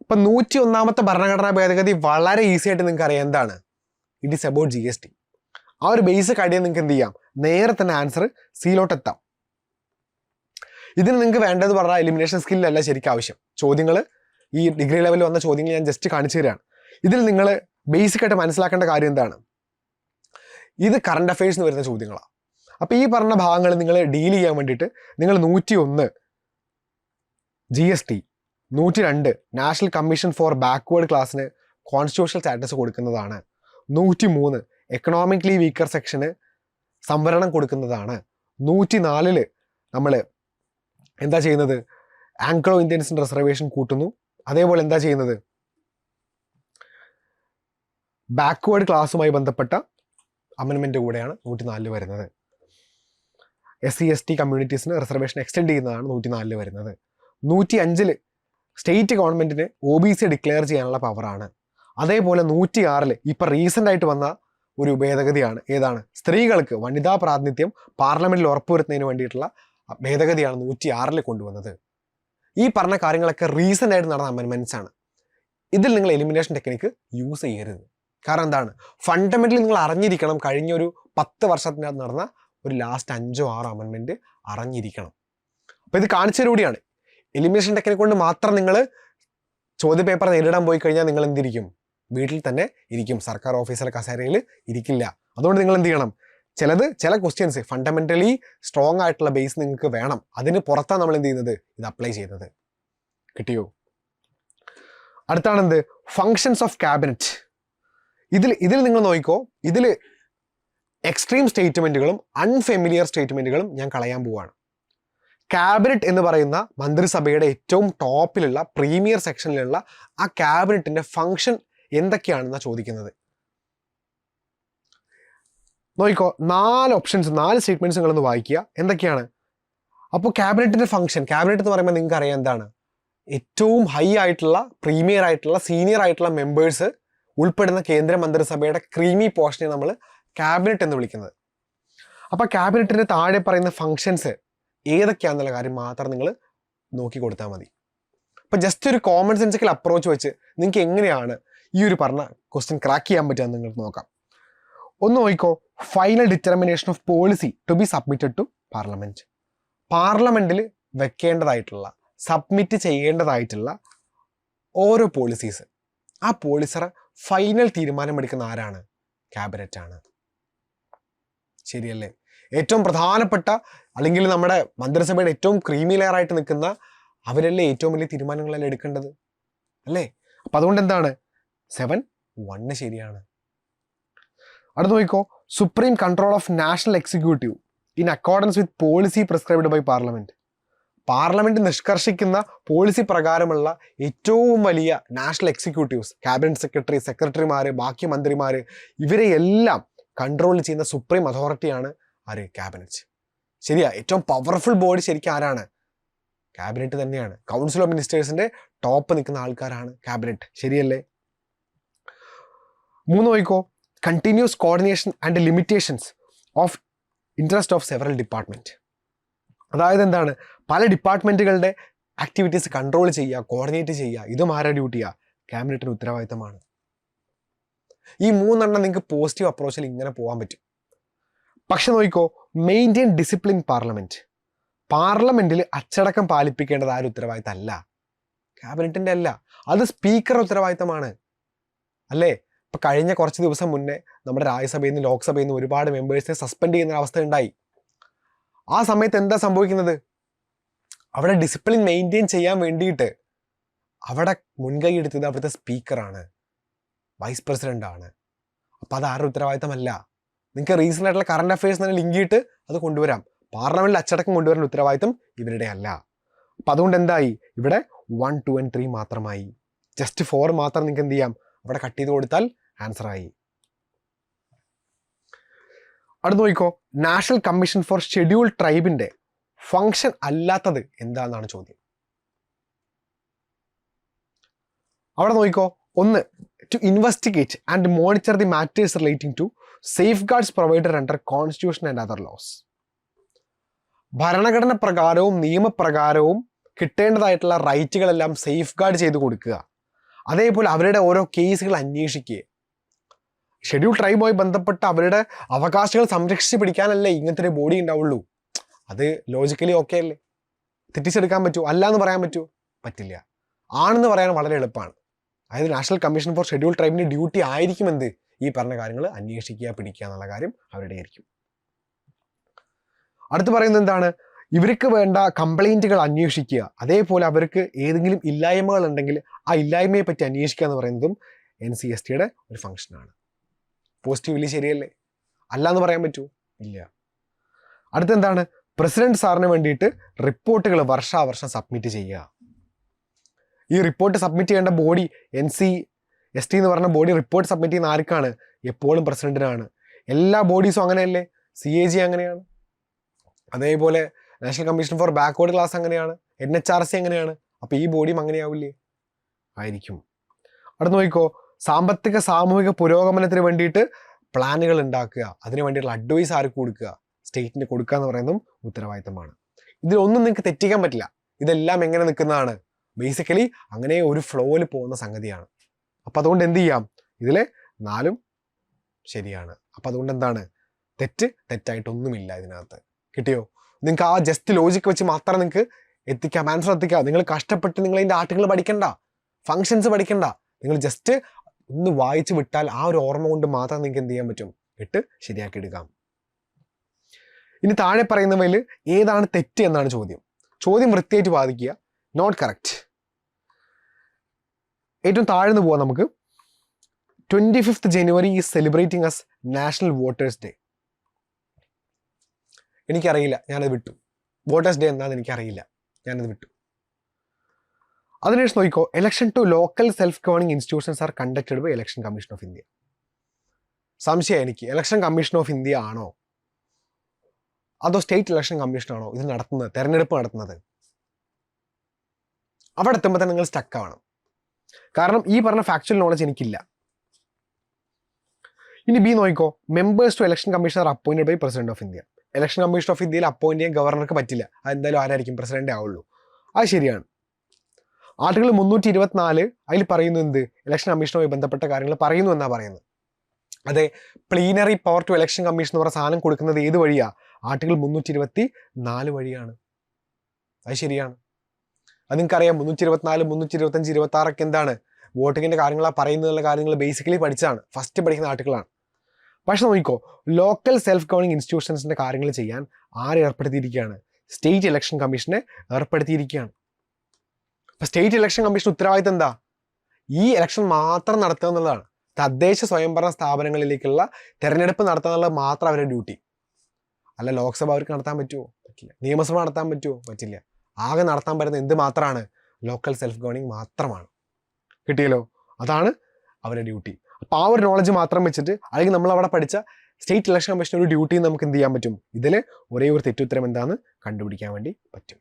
ഇപ്പൊ നൂറ്റി ഒന്നാമത്തെ ഭരണഘടനാ ഭേദഗതി വളരെ ഈസി ആയിട്ട് നിങ്ങൾക്ക് അറിയാം. എന്താണ്? It is about G S T ആ ഒരു ബേസ് ഐഡിയ നിങ്ങൾക്ക് എന്ത് ചെയ്യാം? നേരെ തന്നെ ആൻസർ സിയിലോട്ട് എത്താം. ഇതിന് നിങ്ങൾക്ക് വേണ്ടത് പറഞ്ഞാൽ എലിമിനേഷൻ സ്കില്ലല്ല ശരിക്കും ആവശ്യം. ചോദ്യങ്ങൾ ഈ ഡിഗ്രി ലെവലിൽ വന്ന ചോദ്യങ്ങൾ ഞാൻ ജസ്റ്റ് കാണിച്ചു തരാണ്. ഇതിൽ നിങ്ങൾ ബേസിക് ആയിട്ട് മനസ്സിലാക്കേണ്ട കാര്യം എന്താണ്? ഇത് കറണ്ട് എന്ന് വരുന്ന ചോദ്യങ്ങളാണ് അപ്പോൾ ഈ പറഞ്ഞ ഭാഗങ്ങൾ നിങ്ങൾ ഡീൽ ചെയ്യാൻ വേണ്ടിയിട്ട് നിങ്ങൾ നൂറ്റി ഒന്ന് ജി എസ് ടി നൂറ്റി രണ്ട് നാഷണൽ കമ്മീഷൻ ഫോർ ബാക്ക്വേർഡ് ക്ലാസ്സിന് കോൺസ്റ്റിറ്റ്യൂഷണൽ സ്റ്റാറ്റസ് കൊടുക്കുന്നതാണ്. നൂറ്റി മൂന്ന് എക്കണോമിക്കലി വീക്കർ സെക്ഷന് സംവരണം കൊടുക്കുന്നതാണ്. നൂറ്റി നാലിൽ നമ്മൾ എന്താ ചെയ്യുന്നത്? ആംഗ്ലോ ഇന്ത്യൻസിന്റെ റിസർവേഷൻ കൂട്ടുന്നു. അതേപോലെ എന്താ ചെയ്യുന്നത്? ബാക്ക്വേഡ് ക്ലാസ്സുമായി ബന്ധപ്പെട്ട അമെൻമെന്റ് കൂടെയാണ് നൂറ്റി നാലിൽ വരുന്നത് എസ് സി എസ് ടി കമ്മ്യൂണിറ്റീസിന് റിസർവേഷൻ എക്സ്റ്റെൻഡ് ചെയ്യുന്നതാണ് നൂറ്റി നാലിൽ വരുന്നത്. നൂറ്റി അഞ്ചിൽ സ്റ്റേറ്റ് ഗവൺമെന്റിന് ഒ ബി സി ഡിക്ലെയർ ചെയ്യാനുള്ള പവറാണ് അതേപോലെ നൂറ്റി ആറിൽ ഇപ്പോൾ റീസെന്റ് ആയിട്ട് വന്ന ഒരു ഭേദഗതിയാണ്. ഏതാണ്? സ്ത്രീകൾക്ക് വനിതാ പ്രാതിനിധ്യം പാർലമെന്റിൽ ഉറപ്പുവരുത്തുന്നതിന് വേണ്ടിയിട്ടുള്ള ഭേദഗതിയാണ് നൂറ്റി ആറിൽ കൊണ്ടുവന്നത്. ഈ പറഞ്ഞ കാര്യങ്ങളൊക്കെ റീസെന്റ് ആയിട്ട് നടന്ന അമെൻമെന്റ്സ് ആണ്. ഇതിൽ നിങ്ങൾ എലിമിനേഷൻ ടെക്നിക്ക് യൂസ് ചെയ്യരുത്. കാരണം എന്താണ്? ഫണ്ടമെന്റലി നിങ്ങൾ അറിഞ്ഞിരിക്കണം കഴിഞ്ഞ ഒരു പത്ത് വർഷത്തിനകത്ത് നടന്ന ഒരു ലാസ്റ്റ് അഞ്ചോ ആറോ അമെൻമെന്റ് അറിഞ്ഞിരിക്കണം. അപ്പോൾ ഇത് കാണിച്ചതിലൂടെയാണ്. എലിമിനേഷൻ ടെക്നിക് കൊണ്ട് മാത്രം നിങ്ങൾ ചോദ്യ പേപ്പർ നേരിടാൻ പോയി കഴിഞ്ഞാൽ നിങ്ങൾ എന്തിരിക്കും? വീട്ടിൽ തന്നെ ഇരിക്കും. സർക്കാർ ഓഫീസറെ കസേരയിൽ ഇരിക്കില്ല. അതുകൊണ്ട് നിങ്ങൾ എന്ത് ചെയ്യണം? ചിലത് ചില ക്വസ്റ്റ്യൻസ് ഫണ്ടമെന്റലി സ്ട്രോങ് ആയിട്ടുള്ള ബേസ് നിങ്ങൾക്ക് വേണം. അതിന് പുറത്താണ് നമ്മൾ എന്ത് ചെയ്യുന്നത്? ഇത് അപ്ലൈ ചെയ്യുന്നത്. കിട്ടിയോ? അടുത്താണെന്ത് ഫങ്ഷൻസ് ഓഫ് ക്യാബിനറ്റ് ഇതിൽ ഇതിൽ നിങ്ങൾ നോക്കിക്കോ. ഇതിൽ എക്സ്ട്രീം സ്റ്റേറ്റ്മെന്റുകളും അൺഫെമിലിയർ സ്റ്റേറ്റ്മെന്റുകളും ഞാൻ കളയാൻ പോവുകയാണ് ക്യാബിനറ്റ് എന്ന് പറയുന്ന മന്ത്രിസഭയുടെ ഏറ്റവും ടോപ്പിലുള്ള പ്രീമിയർ സെക്ഷനിലുള്ള ആ ക്യാബിനറ്റിന്റെ ഫങ്ഷൻ എന്തൊക്കെയാണെന്നാണ് ചോദിക്കുന്നത്? നോക്കിക്കോ നാല് ഓപ്ഷൻസ് നാല് സ്റ്റേറ്റ്മെന്റ്സ് നിങ്ങളൊന്ന് വായിക്കുക. എന്തൊക്കെയാണ്? അപ്പോൾ ക്യാബിനറ്റിന്റെ ഫംഗ്ഷൻ ക്യാബിനറ്റ് എന്ന് പറയുമ്പോൾ നിങ്ങൾക്ക് അറിയാം എന്താണ്? ഏറ്റവും ഹൈ ആയിട്ടുള്ള പ്രീമിയർ ആയിട്ടുള്ള സീനിയർ ആയിട്ടുള്ള മെമ്പേഴ്സ് ഉൾപ്പെടുന്ന കേന്ദ്ര മന്ത്രിസഭയുടെ ക്രീമി പോർഷനെ നമ്മൾ ക്യാബിനറ്റ് എന്ന് വിളിക്കുന്നത്. അപ്പോൾ ക്യാബിനറ്റിന്റെ താഴെ പറയുന്ന ഫങ്ഷൻസ് ഏതൊക്കെയാണെന്നുള്ള കാര്യം മാത്രം നിങ്ങൾ നോക്കി കൊടുത്താൽ മതി. അപ്പോൾ ജസ്റ്റ് ഒരു കോമൺ സെൻസിക്കൽ അപ്രോച്ച് വെച്ച് നിങ്ങൾക്ക് എങ്ങനെയാണ് ഈ ഒരു പറഞ്ഞ ക്വസ്റ്റ്യൻ ക്രാക്ക് ചെയ്യാൻ പറ്റുക നിങ്ങൾക്ക് നോക്കാം. ഒന്ന് നോക്കിക്കോ final determination of policy to be submitted to parliament പാർലമെന്റിൽ വെക്കേണ്ടതായിട്ടുള്ള സബ്മിറ്റ് ചെയ്യേണ്ടതായിട്ടുള്ള ഓരോ പോളിസീസ് ആ പോളിസറ ഫൈനൽ തീരുമാനമെടുക്കുന്ന ആരാണ്? ക്യാബിനറ്റ് ആണ്. ശരിയല്ലേ? ഏറ്റവും പ്രധാനപ്പെട്ട അല്ലെങ്കിൽ നമ്മുടെ മന്ത്രിസഭയുടെ ഏറ്റവും ക്രീമി ലെയറായിട്ട് നിൽക്കുന്ന അവരല്ലേ ഏറ്റവും വലിയ തീരുമാനങ്ങളെല്ലാം എടുക്കേണ്ടത്? അല്ലേ? അപ്പൊ അതുകൊണ്ട് എന്താണ്? സെവൻ വണ്ണ് ശരിയാണ്. അടുത്ത് നോക്കിക്കോ supreme control of national executive in accordance with policy prescribed by parliament parliament നിഷ്കർഷിക്കുന്ന policy പ്രകാരമുള്ള ഏറ്റവും വലിയ നാഷണൽ എക്സിക്യൂട്ടീവ്സ് ക്യാബിനറ്റ് സെക്രട്ടറി സെക്രട്ടറിമാർ ബാക്കി മന്ത്രിമാർ ഇവരെ എല്ലാം കൺട്രോൾ ചെയ്യുന്ന സുപ്രീം അതോറിറ്റിയാണ് ആര്? ക്യാബിനറ്റ് ശരിയാ ഏറ്റവും പവർഫുൾ ബോഡി ശരിക്കും ആരാണ്? ക്യാബിനറ്റ് തന്നെയാണ്. കൗൺസിൽ ഓഫ് മിനിസ്റ്റേഴ്സിന്റെ ടോപ്പ് നിൽക്കുന്ന ആൾക്കാരാണ് ക്യാബിനറ്റ് ശരിയല്ലേ? മൂന്ന് നോക്കിക്കോ continuous coordination and limitations of interest of several department അതായത് എന്താണ്? പല ഡിപ്പാർട്ട്മെന്റുകളുടെ ആക്ടിവിറ്റീസ് കൺട്രോൾ ചെയ്യുക കോർഡിനേറ്റ് ചെയ്യുക. ഇതും ആരുടെ ഡ്യൂട്ടിയാ ക്യാബിനറ്റിന് ഉത്തരവാദിത്തമാണ്. ഈ മൂന്നെണ്ണം നിങ്ങൾക്ക് പോസിറ്റീവ് അപ്രോച്ചിൽ ഇങ്ങനെ പോകാൻ പറ്റും. പക്ഷെ നോക്കിക്കോ മെയിന്റെയിൻ ഡിസിപ്ലിൻ പാർലമെന്റ് പാർലമെന്റിൽ അച്ചടക്കം പാലിപ്പിക്കേണ്ടത് ആരും ഉത്തരവാദിത്തമല്ല. ക്യാബിനറ്റിന്റെ അല്ല. അത് സ്പീക്കർ ഉത്തരവാദിത്തമാണ്. അല്ലേ? ഇപ്പൊ കഴിഞ്ഞ കുറച്ച് ദിവസം മുന്നേ നമ്മുടെ രാജ്യസഭയിൽ നിന്ന് ലോക്സഭയിൽ നിന്ന് ഒരുപാട് മെമ്പേഴ്സിനെ സസ്പെൻഡ് ചെയ്യുന്ന അവസ്ഥ ഉണ്ടായി. ആ സമയത്ത് എന്താ സംഭവിക്കുന്നത്? അവിടെ ഡിസിപ്ലിൻ മെയിന്റെയിൻ ചെയ്യാൻ വേണ്ടിയിട്ട് അവിടെ മുൻകൈ എടുത്തത് അവിടുത്തെ സ്പീക്കറാണ്. വൈസ് പ്രസിഡന്റ് ആണ് അപ്പൊ അത് ആരുടെ ഉത്തരവാദിത്തമല്ല. നിങ്ങൾക്ക് റീസന്റ് ആയിട്ടുള്ള കറണ്ട് അഫയേഴ്സ് തന്നെ ലിങ്ക് ചെയ്തിട്ട് അത് കൊണ്ടുവരാം. പാർലമെന്റിൽ അച്ചടക്കം കൊണ്ടുവരുന്ന ഉത്തരവാദിത്തം ഇവരുടെ അല്ല. അപ്പം അതുകൊണ്ട് എന്തായി? ഇവിടെ വൺ ടു ആൻഡ് ത്രീ മാത്രമായി. ജസ്റ്റ് ഫോർ മാത്രം നിങ്ങൾക്ക് എന്ത് ചെയ്യാം? അവിടെ കട്ട് ചെയ്ത് കൊടുത്താൽ ആൻസർ ആയി അടുത്ത് നോക്കിക്കോ. നാഷണൽ കമ്മീഷൻ ഫോർ ഷെഡ്യൂൾ ട്രൈബിന്റെ ഫങ്ഷൻ അല്ലാത്തത് എന്താണെന്നാണ് ചോദ്യം. അവിടെ നോക്കിക്കോ. ഒന്ന് to investigate and monitor the matters relating to safeguards provided under constitution and other laws ഭരണഘടന പ്രകാരവും നിയമപ്രകാരവും കിട്ടേണ്ടതായിട്ടുള്ള റൈറ്റുകളെല്ലാം സേഫ് ഗാർഡ് ചെയ്ത് കൊടുക്കുക. അതേപോലെ അവരുടെ ഓരോ കേസുകൾ അന്വേഷിക്കുക. ഷെഡ്യൂൾ ട്രൈബുമായി ബന്ധപ്പെട്ട അവരുടെ അവകാശങ്ങൾ സംരക്ഷിച്ച് പിടിക്കാനല്ലേ ഇങ്ങനത്തെ ഒരു ബോഡി ഉണ്ടാവുള്ളൂ. അത് ലോജിക്കലി ഓക്കെ അല്ലേ? തെറ്റിച്ചെടുക്കാൻ പറ്റുമോ? അല്ല എന്ന് പറയാൻ പറ്റുമോ? പറ്റില്ല. ആണെന്ന് പറയാൻ വളരെ എളുപ്പമാണ്. അതായത് നാഷണൽ കമ്മീഷൻ ഫോർ ഷെഡ്യൂൾ ട്രൈബിന്റെ ഡ്യൂട്ടി ആയിരിക്കും എന്ത്? ഈ പറഞ്ഞ കാര്യങ്ങൾ അന്വേഷിക്കുക പിടിക്കുക എന്നുള്ള കാര്യം അവരുടെ ആയിരിക്കും. അടുത്ത് പറയുന്നത് എന്താണ്? ഇവർക്ക് വേണ്ട കംപ്ലൈന്റുകൾ അന്വേഷിക്കുക. അതേപോലെ അവർക്ക് ഏതെങ്കിലും ഇല്ലായ്മകൾ ഉണ്ടെങ്കിൽ ആ ഇല്ലായ്മയെ പറ്റി അന്വേഷിക്കുക എന്ന് പറയുന്നതും എൻ സി എസ് ടിയുടെ ഒരു ഫംഗ്ഷനാണ് പോസിറ്റീവ്ലി ശരിയല്ലേ? അല്ല എന്ന് പറയാൻ പറ്റുമോ ഇല്ല. അടുത്തെന്താണ്? പ്രസിഡന്റ് സാറിന് വേണ്ടിയിട്ട് റിപ്പോർട്ടുകൾ വർഷാവർഷം സബ്മിറ്റ് ചെയ്യുക. ഈ റിപ്പോർട്ട് സബ്മിറ്റ് ചെയ്യേണ്ട body N C S T എന്ന് പറഞ്ഞ ബോഡി റിപ്പോർട്ട് സബ്മിറ്റ് ചെയ്യുന്ന ആർക്കാണ്? എപ്പോഴും പ്രസിഡന്റിനാണ്. എല്ലാ ബോഡീസും അങ്ങനെയല്ലേ? സി എ ജി അങ്ങനെയാണ്. അതേപോലെ national commission for backward class അങ്ങനെയാണ്. എൻ എച്ച് ആർ സി അങ്ങനെയാണ്. അപ്പോൾ ഈ ബോഡിയും അങ്ങനെയാവില്ലേ? ആയിരിക്കും. അവിടെ നോക്കിക്കോ. സാമ്പത്തിക സാമൂഹിക പുരോഗമനത്തിന് വേണ്ടിയിട്ട് പ്ലാനുകൾ ഉണ്ടാക്കുക. അതിന് വേണ്ടിയിട്ടുള്ള അഡ്വൈസ് ആർക്ക് കൊടുക്കുക? സ്റ്റേറ്റിന് കൊടുക്കുക എന്ന് പറയുന്നതും ഉത്തരവാദിത്തമാണ്. ഇതിലൊന്നും നിങ്ങൾക്ക് തെറ്റിക്കാൻ പറ്റില്ല. ഇതെല്ലാം എങ്ങനെ നിൽക്കുന്നതാണ്? ബേസിക്കലി അങ്ങനെ ഒരു ഫ്ലോയിൽ പോകുന്ന സംഗതിയാണ്. അപ്പം അതുകൊണ്ട് എന്ത് ചെയ്യാം? ഇതിലെ നാലും ശരിയാണ്. അപ്പം അതുകൊണ്ട് എന്താണ്? തെറ്റ് തെറ്റായിട്ടൊന്നുമില്ല ഇതിനകത്ത്. കിട്ടിയോ? നിങ്ങൾക്ക് ആ ജസ്റ്റ് ലോജിക്ക് വെച്ച് മാത്രം നിങ്ങൾക്ക് എത്തിക്കാം. ആൻസർ എത്തിക്കാം. നിങ്ങൾ കഷ്ടപ്പെട്ട് നിങ്ങൾ അതിന്റെ ആർട്ടുകൾ പഠിക്കണ്ട. ഫങ്ഷൻസ് പഠിക്കണ്ട. നിങ്ങൾ ജസ്റ്റ് ഒന്ന് വായിച്ചു വിട്ടാൽ ആ ഒരു ഓർമ്മ കൊണ്ട് മാത്രം നിങ്ങൾക്ക് എന്ത് ചെയ്യാൻ പറ്റും? ഇട്ട് ശരിയാക്കി എടുക്കാം ഇനി താഴെ പറയുന്നവയിൽ ഏതാണ് തെറ്റ് എന്നാണ് ചോദ്യം. ചോദ്യം വൃത്തിയായിട്ട് ബാധിക്കുക നോട്ട് കറക്റ്റ് ഏറ്റവും താഴ്ന്നു പോവാം നമുക്ക്. Twenty fifth January is celebrating as national voters day എനിക്കറിയില്ല. ഞാനത് വിട്ടു. വോട്ടേഴ്സ് ഡേ എന്താണെന്ന് എനിക്കറിയില്ല. ഞാനത് വിട്ടു. അതിനുശേഷം നോക്കിക്കോ election to local self governing institutions are conducted by election commission of India സംശയം എനിക്ക് ഇലക്ഷൻ കമ്മീഷൻ ഓഫ് ഇന്ത്യ ആണോ? അതോ സ്റ്റേറ്റ് ഇലക്ഷൻ കമ്മീഷൻ ആണോ ഇത് നടത്തുന്നത് തെരഞ്ഞെടുപ്പ് നടത്തുന്നത്? അവിടെ എത്തുമ്പോൾ തന്നെ നിങ്ങൾ സ്റ്റക്ക് ആവണം. കാരണം ഈ പറഞ്ഞ ഫാക്ച്വൽ നോളജ് എനിക്കില്ല. ഇനി ബി നോക്കിക്കോ members to election commissioner appointed by president of India election commission of ഇന്ത്യയിൽ അപ്പോയിന്റ് ചെയ്യാൻ ഗവർണർക്ക് പറ്റില്ല. അതെന്തായാലും ആരായിരിക്കും? പ്രസിഡന്റ് ആവുള്ളൂ. അത് ശരിയാണ്. ആർട്ടിക്കിൾ മുന്നൂറ്റി ഇരുപത്തിനാല് അതിൽ പറയുന്നു എന്ത്? ഇലക്ഷൻ കമ്മീഷനുമായി ബന്ധപ്പെട്ട കാര്യങ്ങൾ പറയുന്നു എന്നാ പറയുന്നത്. അതെ plenary power to election commission എന്ന് പറഞ്ഞ സാധനം കൊടുക്കുന്നത് ഏത് വഴിയാ? ആർട്ടിക്കിൾ മുന്നൂറ്റി ഇരുപത്തി നാല് വഴിയാണ്. അത് ശരിയാണ്. അത് നിങ്ങൾക്കറിയാം മുന്നൂറ്റി ഇരുപത്തിനാല് മുന്നൂറ്റി ഇരുപത്തഞ്ച് ഇരുപത്തി ആറൊക്കെ എന്താണ്? വോട്ടിങ്ങിന്റെ കാര്യങ്ങളാ പറയുന്നതിനുള്ള കാര്യങ്ങൾ ബേസിക്കലി പഠിച്ചാണ് ഫസ്റ്റ് പഠിക്കുന്ന ആർട്ടിക്കിളാണ്. പക്ഷെ നോക്കിക്കോ ലോക്കൽ സെൽഫ് ഗവേണിംഗ് ഇൻസ്റ്റിറ്റ്യൂഷൻസിന്റെ കാര്യങ്ങൾ ചെയ്യാൻ ആരെ ഏർപ്പെടുത്തിയിരിക്കുകയാണ്? സ്റ്റേറ്റ് ഇലക്ഷൻ കമ്മീഷനെ ഏർപ്പെടുത്തിയിരിക്കുകയാണ്. സ്റ്റേറ്റ് ഇലക്ഷൻ കമ്മീഷൻ ഉത്തരവാദിത്തം എന്താ? ഈ ഇലക്ഷൻ മാത്രം നടത്തുക എന്നുള്ളതാണ്. തദ്ദേശ സ്വയംഭരണ സ്ഥാപനങ്ങളിലേക്കുള്ള തെരഞ്ഞെടുപ്പ് നടത്തുക എന്നുള്ളത് മാത്രം അവരുടെ ഡ്യൂട്ടി അല്ല ലോക്സഭ അവർക്ക് നടത്താൻ പറ്റുമോ പറ്റില്ല. നിയമസഭ നടത്താൻ പറ്റുമോ പറ്റില്ല. ആകെ നടത്താൻ പറ്റുന്ന എന്ത് മാത്രമാണ്? ലോക്കൽ സെൽഫ് ഗവേണിംഗ് മാത്രമാണ്. കിട്ടിയല്ലോ? അതാണ് അവരുടെ ഡ്യൂട്ടി അപ്പോൾ ആ ഒരു നോളജ് മാത്രം വെച്ചിട്ട് അല്ലെങ്കിൽ നമ്മൾ അവിടെ പഠിച്ച സ്റ്റേറ്റ് ഇലക്ഷൻ കമ്മീഷൻ ഒരു ഡ്യൂട്ടി നമുക്ക് എന്ത് ചെയ്യാൻ പറ്റും? ഇതിൽ ഒരേ ഒരു തെറ്റുത്തരം എന്താണെന്ന് കണ്ടുപിടിക്കാൻ വേണ്ടി പറ്റും.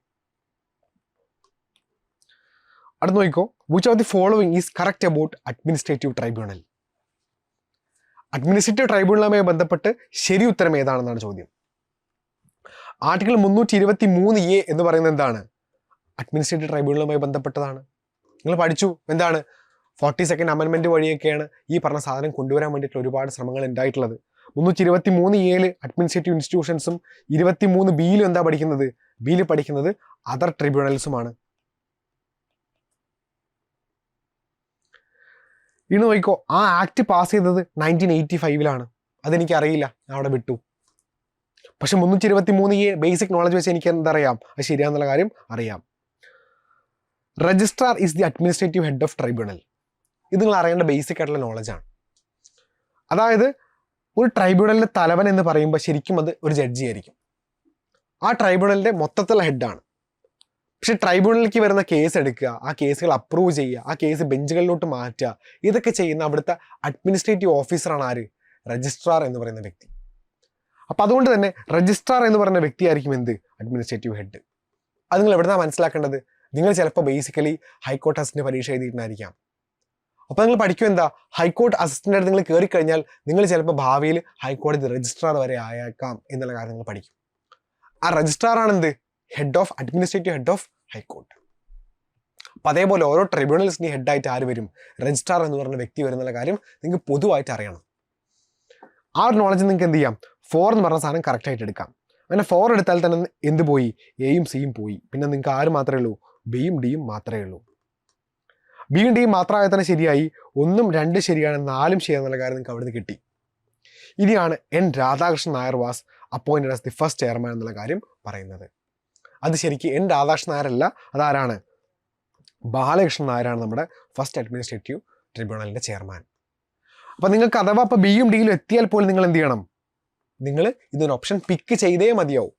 അടുത്ത് നോക്കിക്കോ. Which of the following is correct about administrative tribunal administrative ട്രൈബ്യൂണലുമായി ബന്ധപ്പെട്ട് ശരി ഉത്തരം ഏതാണെന്നാണ് ചോദ്യം. ആർട്ടിക്കിൾ മുന്നൂറ്റി ഇരുപത്തി മൂന്ന് എ എന്ന് പറയുന്നത് എന്താണ്? അഡ്മിനിസ്ട്രേറ്റീവ് ട്രൈബ്യൂണലുമായി ബന്ധപ്പെട്ടതാണ്. നിങ്ങൾ പഠിച്ചു. എന്താണ്? ഫോർട്ടി സെക്കൻഡ് അമെൻമെന്റ് വഴിയൊക്കെയാണ് ഈ പറഞ്ഞ സാധനം കൊണ്ടുവരാൻ വേണ്ടിയിട്ടുള്ള ഒരുപാട് ശ്രമങ്ങൾ ഉണ്ടായിട്ടുള്ളത്. മുന്നൂറ്റി ഇരുപത്തി മൂന്ന് എയിൽ അഡ്മിനിസ്ട്രേറ്റീവ് ഇൻസ്റ്റിറ്റ്യൂഷൻസും ഇരുപത്തി മൂന്ന് ബിയിലും എന്താ പഠിക്കുന്നത്? ബിയിൽ പഠിക്കുന്നത് അതർ ട്രിബ്യൂണൽസുമാണ് ഇനി നോക്കിക്കോ ആ ആക്ട് പാസ് ചെയ്തത് നയന്റീൻ എയ്റ്റി ഫൈവിലാണ് അതെനിക്ക് അറിയില്ല ഞാൻ അവിടെ വിട്ടു. പക്ഷെ മുന്നൂറ്റി ഇരുപത്തി മൂന്ന് ഈ ബേസിക് നോളജ് വെച്ച് എനിക്ക് എന്തറിയാം? അത് ശരിയാന്നുള്ള കാര്യം അറിയാം. Registrar is the administrative head of tribunal ഇത് നിങ്ങൾ അറിയേണ്ട ബേസിക് ആയിട്ടുള്ള നോളജാണ് അതായത് ഒരു ട്രൈബ്യൂണലിന്റെ തലവൻ എന്ന് പറയുമ്പോൾ ശരിക്കും അത് ഒരു ജഡ്ജി ആയിരിക്കും. ആ ട്രൈബ്യൂണലിന്റെ മൊത്തത്തിലുള്ള ഹെഡാണ് പക്ഷെ ട്രൈബ്യൂണലിലേക്ക് വരുന്ന കേസ് എടുക്കുക ആ കേസുകൾ അപ്രൂവ് ചെയ്യുക ആ കേസ് ബെഞ്ചുകളിലോട്ട് മാറ്റുക ഇതൊക്കെ ചെയ്യുന്ന അവിടുത്തെ അഡ്മിനിസ്ട്രേറ്റീവ് ഓഫീസറാണ് ആര്? രജിസ്ട്രാർ എന്ന് പറയുന്ന വ്യക്തി. അപ്പം അതുകൊണ്ട് തന്നെ രജിസ്ട്രാർ എന്ന് പറയുന്ന വ്യക്തിയായിരിക്കും എന്ത്? അഡ്മിനിസ്ട്രേറ്റീവ് ഹെഡ് അത് നിങ്ങൾ എവിടുന്നാണ് മനസ്സിലാക്കേണ്ടത്? നിങ്ങൾ ചിലപ്പോൾ ബേസിക്കലി ഹൈക്കോർട്ട് അസിസ്റ്റന്റ് പരീക്ഷ എഴുതിയിട്ടുണ്ടായിരിക്കാം. അപ്പോൾ നിങ്ങൾ പഠിക്കും എന്താ? ഹൈക്കോർട്ട് അസിസ്റ്റന്റ് ആയിട്ട് നിങ്ങൾ കയറി കഴിഞ്ഞാൽ നിങ്ങൾ ചിലപ്പോൾ ഭാവിയിൽ ഹൈക്കോടതി രജിസ്ട്രാർ വരെ ആയേക്കാം എന്നുള്ള കാര്യം നിങ്ങൾ പഠിക്കും. ആ രജിസ്ട്രാർ ആണ് എന്ത്? Head of administrative head of high court അപ്പം അതേപോലെ ഓരോ ട്രിബ്യൂണൽസിന് ഹെഡായിട്ട് ആര് വരും? രജിസ്ട്രാർ എന്ന് പറയുന്ന വ്യക്തി വരുന്നുള്ള കാര്യം നിങ്ങൾക്ക് പൊതുവായിട്ട് അറിയണം. ആ ഒരു നോളജ് നിങ്ങൾക്ക് എന്ത് ചെയ്യാം? ഫോർ എന്ന് പറഞ്ഞ സാധനം കറക്റ്റായിട്ട് എടുക്കാം. അങ്ങനെ ഫോർ എടുത്താൽ തന്നെ എന്ത് പോയി? എയും സിയും പോയി. പിന്നെ നിങ്ങൾക്ക് ആര് മാത്രമേ ഉള്ളൂ? ബിയും ഡിയും മാത്രമേ ഉള്ളൂ. ബിയും ഡിയും മാത്രമായ തന്നെ ശരിയായി. ഒന്നും രണ്ട് ശരിയാണ് നാലും ശരിയാണെന്നുള്ള കാര്യം നിങ്ങൾക്ക് അവിടുന്ന് കിട്ടി. ഇനിയാണ് N Radhakrishnan Nair was appointed as the first chairman എന്നുള്ള കാര്യം പറയുന്നത്. അത് ശരിക്കും എൻ രാധാകൃഷ്ണൻ നായരല്ല അതാരാണ്? ബാലകൃഷ്ണൻ നായരാണ് നമ്മുടെ ഫസ്റ്റ് അഡ്മിനിസ്ട്രേറ്റീവ് ട്രിബ്യൂണലിന്റെ ചെയർമാൻ അപ്പം നിങ്ങൾക്ക് അഥവാ ഇപ്പോൾ ബിയും ഡിയിലും എത്തിയാൽ പോലും നിങ്ങൾ എന്ത് ചെയ്യണം? നിങ്ങൾ ഇതൊരു ഓപ്ഷൻ പിക്ക് ചെയ്തേ മതിയാവും.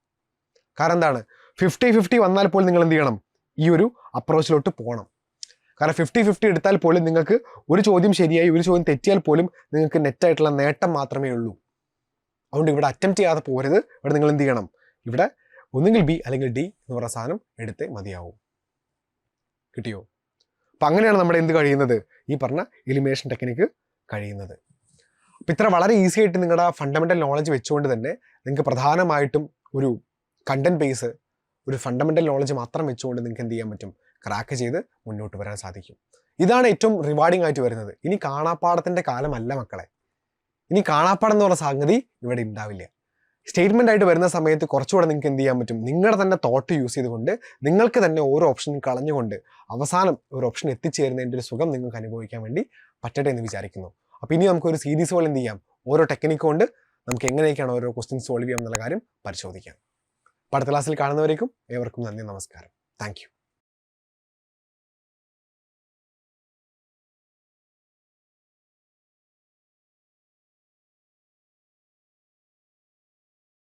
കാരണം എന്താണ്? ഫിഫ്റ്റി ഫിഫ്റ്റി വന്നാൽ പോലും നിങ്ങൾ എന്ത് ചെയ്യണം? ഈ ഒരു അപ്രോച്ചിലോട്ട് പോകണം. കാരണം ഫിഫ്റ്റി ഫിഫ്റ്റി എടുത്താൽ പോലും നിങ്ങൾക്ക് ഒരു ചോദ്യം ശരിയായി ഒരു ചോദ്യം തെറ്റിയാൽ പോലും നിങ്ങൾക്ക് നെറ്റായിട്ടുള്ള നേട്ടം മാത്രമേ ഉള്ളൂ. അതുകൊണ്ട് ഇവിടെ അറ്റംപ്റ്റ് ചെയ്യാതെ പോരുത് ഇവിടെ നിങ്ങൾ എന്ത് ചെയ്യണം? ഇവിടെ ഒന്നുകിൽ ബി അല്ലെങ്കിൽ ഡി എന്ന് പറയുന്ന സാധനം എടുത്തേ മതിയാവും. കിട്ടിയോ? അപ്പം അങ്ങനെയാണ് നമ്മുടെ എന്ത് കഴിയുന്നത്? ഈ പറഞ്ഞ എലിമിനേഷൻ ടെക്നിക്ക് കഴിയുന്നത്. അപ്പം ഇത്ര വളരെ ഈസി ആയിട്ട് നിങ്ങളുടെ ഫണ്ടമെന്റൽ നോളജ് വെച്ചുകൊണ്ട് തന്നെ നിങ്ങൾക്ക് പ്രധാനമായിട്ടും ഒരു കണ്ടന്റ് ബേസ് ഒരു ഫണ്ടമെന്റൽ നോളജ് മാത്രം വെച്ചുകൊണ്ട് നിങ്ങൾക്ക് എന്ത് ചെയ്യാൻ പറ്റും? ക്രാക്ക് ചെയ്ത് മുന്നോട്ട് വരാൻ സാധിക്കും. ഇതാണ് ഏറ്റവും റിവാർഡിംഗ് ആയിട്ട് വരുന്നത്. ഇനി കാണാപ്പാടത്തിന്റെ കാലമല്ല മക്കളെ. ഇനി കാണാപ്പാടം എന്ന് പറഞ്ഞ സംഗതി ഇവിടെ ഉണ്ടാവില്ല. സ്റ്റേറ്റ്മെന്റ് ആയിട്ട് വരുന്ന സമയത്ത് കുറച്ചുകൂടെ നിങ്ങൾക്ക് എന്ത് ചെയ്യാൻ പറ്റും? നിങ്ങളുടെ തന്നെ തോട്ട് യൂസ് ചെയ്തുകൊണ്ട് നിങ്ങൾക്ക് തന്നെ ഓരോ ഓപ്ഷനും കളഞ്ഞുകൊണ്ട് അവസാനം ഒരു ഓപ്ഷൻ എത്തിച്ചേരുന്നതിന്റെ ഒരു സുഖം നിങ്ങൾക്ക് അനുഭവിക്കാൻ വേണ്ടി പറ്റട്ടെ എന്ന് വിചാരിക്കുന്നു. അപ്പോൾ ഇനി നമുക്കൊരു സീരീസ് പോലെ എന്ത് ചെയ്യാം? ഓരോ ടെക്നിക്ക് കൊണ്ട് നമുക്ക് എങ്ങനെയൊക്കെയാണ് ഓരോ ക്വസ്റ്റ്യൻ സോൾവ് ചെയ്യാം എന്നുള്ള കാര്യം പരിശോധിക്കാം. അടുത്ത ക്ലാസ്സിൽ കാണുന്നവരേക്കും ഏവർക്കും നന്ദി നമസ്കാരം. താങ്ക്